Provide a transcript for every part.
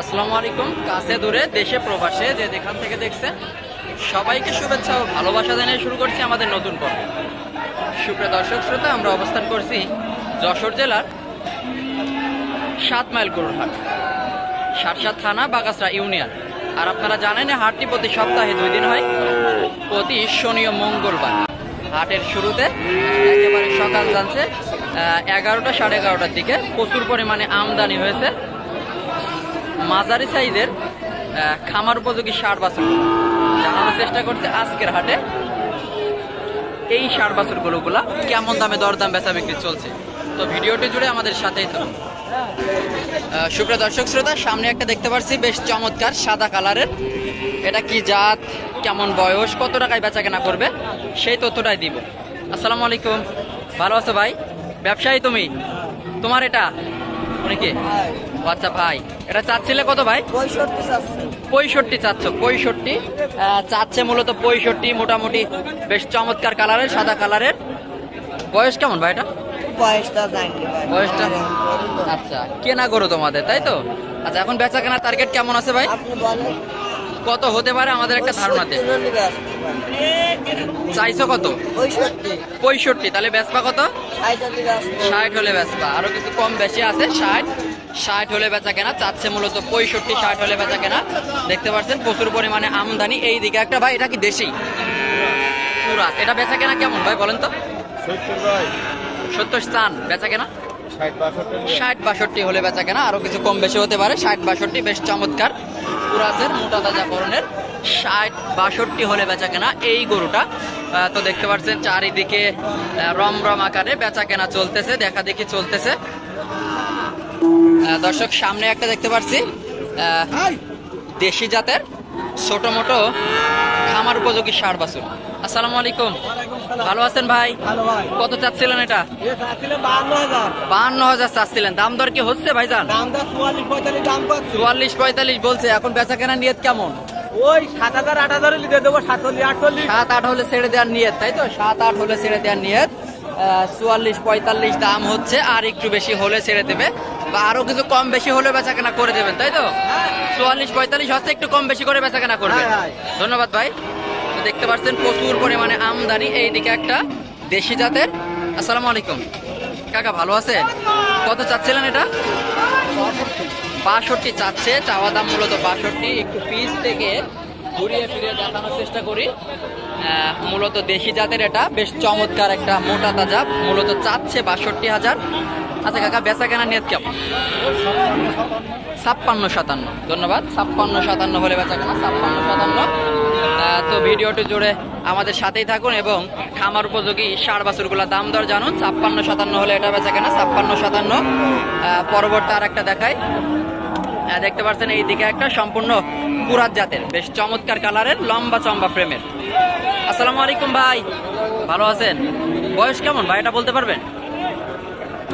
আসসালামু আলাইকুম। কাছে দূরে, দেশে প্রবাসে যে যেখান থেকে দেখছেন, সবাইকে শুভেচ্ছা ও ভালোবাসা জানিয়ে শুরু করছি আমাদের নতুন পর্ব। সুপ্রিয় দর্শক, শ্রোতা, আমরা অবস্থান করছি যশোর জেলার সাত মাইল গরুর হাট সাতসাত থানা বাগাসরা ইউনিয়ন। আর আপনারা জানেন হাটটি প্রতি সপ্তাহে দুই দিন হয়, প্রতি শনি ও মঙ্গলবার। হাটের শুরুতে একেবারে সকাল জানছে এগারোটা সাড়ে এগারোটার দিকে প্রচুর পরিমাণে আমদানি হয়েছে। মাঝারি সাইজের খামার উপযোগী সার বাছুর। জানানোর চেষ্টা করছে আজকের হাটে এই সার বাছুর গরুগুলা কেমন দামে দরদাম বেচা বিক্রি চলছে। তো ভিডিওটি জুড়ে আমাদের সাথেই থাকুন। সুপ্রিয় দর্শক শ্রোতা, সামনে একটা দেখতে পাচ্ছি বেশ চমৎকার সাদা কালারের। এটা কি জাত, কেমন বয়স, কত টাকায় বেচা কেনা করবে, সেই তথ্যটাই দিব। আসসালামু আলাইকুম। ভালো আছো ভাই? ব্যবসায়ী তুমি? তোমার এটা? উনি কে? ও আচ্ছা ভাই। এটা চাচ্ছিলে কত ভাই? পঁয়ষট্টি চাচ্ছি। পঁয়ষট্টি চাচ্ছ মূলত পঁয়ষট্টি মোটামুটি বেশ চমৎকার কালারের সাদা কালারের। বয়স কেমন ভাই এটা? বয়সটা বয়সটা? আচ্ছা কেনা গরু তোমাদের তাই তো? আচ্ছা এখন বেচা কেনার টার্গেট কেমন আছে ভাই? কত হতে পারে আমাদের একটা ধারণাতে চাইছো কত? পঁয়ষট্টি। তাহলে বেচবা কত? ষাট হলে বেচবা। আরও কিছু কম বেশি আছে ষাট। ষাট হলে বেচা কেনা চাচ্ছে মূলত পঁয়ষট্টি ষাট হলে বেচা কেনা। দেখতে পাচ্ছেন প্রচুর পরিমাণে আমদানি। এই দিকে একটা ভাই এটা কি দেশি? পুরাস এটা বেচা কেনা কেমন ভাই বলেন তো? সত্তর সত্তর বেচা কেনা? ষাট বাষট্টি হলে। বেচা কেনা আরও কিছু কম বেশি হতে পারে। ষাট বাষট্টি বেশ চমৎকার। পুরাসের মোটা তাজা করণের ষাট বাষট্টি হলে বেচা কেনা এই গরুটা। তো দেখতে পাচ্ছেন চারিদিকে রমরম আকারে বেচা কেনা চলতেছে দেখা দেখি চলতেছে। দর্শক সামনে একটা দেখতে পাচ্ছি দেশি জাতের ছোট মোটো খামার উপযোগী সার বাছুর। আসসালামু আলাইকুম। ভালো আছেন ভাই? কত চাচ্ছিলেন এটা? বাহান্ন হাজার। চাচ্ছিলেন। দাম দর কি হচ্ছে দাম দা চুয়াল্লিশ পঁয়তাল্লিশ বলছে। এখন বেচা কেনা নিয়ত কেমন? ওই সাত হাজার আট হাজার দেবো সাত আট হলে ছেড়ে দেওয়ার নিয়ত তাই তো? সাত আট হলে ছেড়ে দেওয়ার নিয়ত। চুয়াল্লিশ পঁয়তাল্লিশ দাম হচ্ছে আর একটু বেশি হলে ছেড়ে দেবে। বা আরও কিছু কম বেশি হলে বেচা কেনা করে দেবেন তাই তো? চুয়াল্লিশ পঁয়তাল্লিশ হচ্ছে একটু কম বেশি করে বেচা কেনা করবেন। ধন্যবাদ ভাই। তো দেখতে পাচ্ছেন প্রচুর পরিমাণে আমদানি এইদিকে একটা দেশি জাতের। আসসালামু আলাইকুম। কাকা ভালো আছে কত চাচ্ছিলেন এটা? বাষট্টি চাচ্ছে চাওয়া দাম মূলত বাষট্টি। একটু পিস থেকে ঘুরিয়ে ফিরিয়ে দেখানোর চেষ্টা করি। মূলত দেশি জাতের এটা। বেশ চমৎকার একটা মোটা তাজা। মূলত চাচ্ছে বাষট্টি হাজার। আচ্ছা কাকা বেচা কেনা নিয়ত কেমন ছাপ্পান্ন সাতান্ন। ধন্যবাদ, ছাপ্পান্ন সাতান্ন হলে বেচা কেনা ছাপ্পান্ন সাতান্ন। তো ভিডিওটি জুড়ে আমাদের সাথেই থাকুন এবং খামার উপযোগী সার বাছুরগুলোর দাম দর জানুন। ছাপ্পান্ন সাতান্ন হলে এটা বেচা কেনা ছাপ্পান্ন সাতান্ন। পরবর্তী আর একটা দেখায় দেখতে পাচ্ছেন এই দিকে একটা সম্পূর্ণ পুরাত জাতের, বেশ চমৎকার কালারের, লম্বা চম্বা ফ্রেমের। আসসালামু আলাইকুম ভাই, ভালো আছেন? বয়স কেমন ভাই, এটা বলতে পারবেন?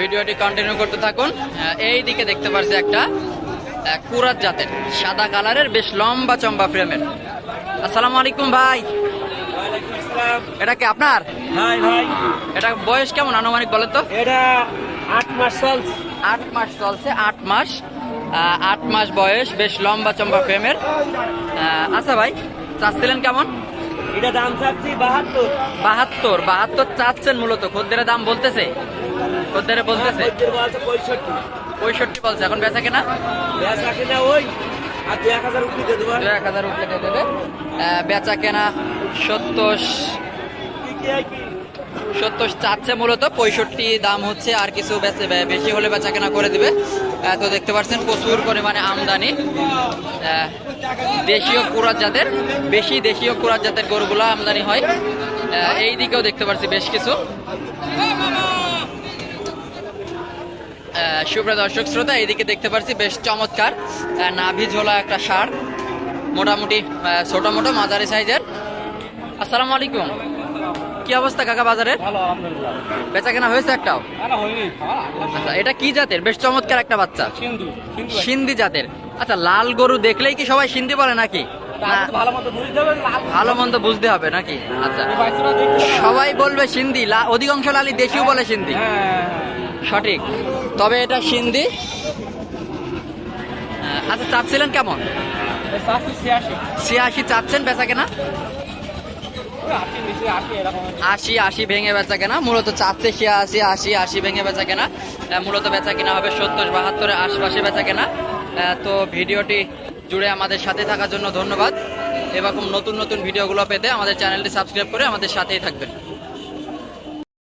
ভিডিওটি কন্টিনিউ করতে থাকুন। এই দিকে দেখতে পাচ্ছি একটা কুরাত জাতের সাদা কালারের বেশ লম্বা চম্বা ফ্রেমের আসসালামু আলাইকুম ভাই। এটা কি আপনার? ভাই ভাই। এটা বয়স কেমন আনুমানিক বলেন তো? এটা আট মাস চলছে। আট মাস চলছে আট মাস। আট মাস বয়স বেশ লম্বা চম্বা ফ্রেমের আচ্ছা ভাই চাচ্ছিলেন কেমন? এটা দাম চাচ্ছি বাহাত্তর। বাহাত্তর বাহাত্তর চাচ্ছেন মূলত খদ্দের দাম বলতেছে। খদ্দের বলতেছে। পঁয়ষট্টি। পঁয়ষট্টি বলছে এখন বেচা কেনা? বেচা কেনা ওই আর দু এক হাজার উঠে দেবো। দু এক হাজার উঠলে দেবে। বেচা কেনা সত্তর। সত্তর চাচ্ছে মূলত, পঁয়ষট্টি দাম হচ্ছে, আর কিছু বেশি হলে বেচা কেনা করে দিবে। তো দেখতে পাচ্ছেন প্রচুর পরিমাণে আমদানি। দেশীয় কুরাত জাতের, বেশি দেশীয় কুরাত জাতের গরুগুলো আমদানি হয়। এই দিকেও দেখতে পাচ্ছি বেশ কিছু। সুপ্রিয় দর্শক, শ্রোতা, এইদিকে দেখতে পাচ্ছি বেশ চমৎকার নাভি ঝোলা একটা সার। মোটামুটি ছোট মোটো, মাঝারি সাইজের। আসসালামু আলাইকুম। কি অবস্থা কাকা আলহামদুলিল্লাহ। বেচা কেনা হয়েছে একটাও? না হয়নি। আচ্ছা এটা কি জাতের? বেশ চমৎকার একটা বাচ্চা। সিন্ধু জাতের। আচ্ছা লাল গরু দেখলেই কি সবাই সিন্ধি বলে নাকি? ভালো মন্দ বুঝতে হবে নাকি? আচ্ছা। সবাই বলবে সিন্ধি অধিকাংশ লালি দেশিও বলে সিন্ধি। হ্যাঁ সঠিক। তবে এটা সিন্ধি? আচ্ছা চাচ্ছিলেন কেমন? ছিয়াশি চাচ্ছেন বেচা কেনা? আশি আশি ভেঙে বেচা কেনা। মূলত চাচ্ছে ছিয়াশি, আশি আশি ভেঙে বেচা কেনা। মূলত বেচা কেনা হবে সত্তর, বাহাত্তরের আশপাশে বেচা কেনা। তো ভিডিওটি জুড়ে আমাদের সাথে থাকার জন্য ধন্যবাদ। এরকম নতুন নতুন ভিডিওগুলো পেতে আমাদের চ্যানেলটি সাবস্ক্রাইব করে আমাদের সাথেই থাকবেন।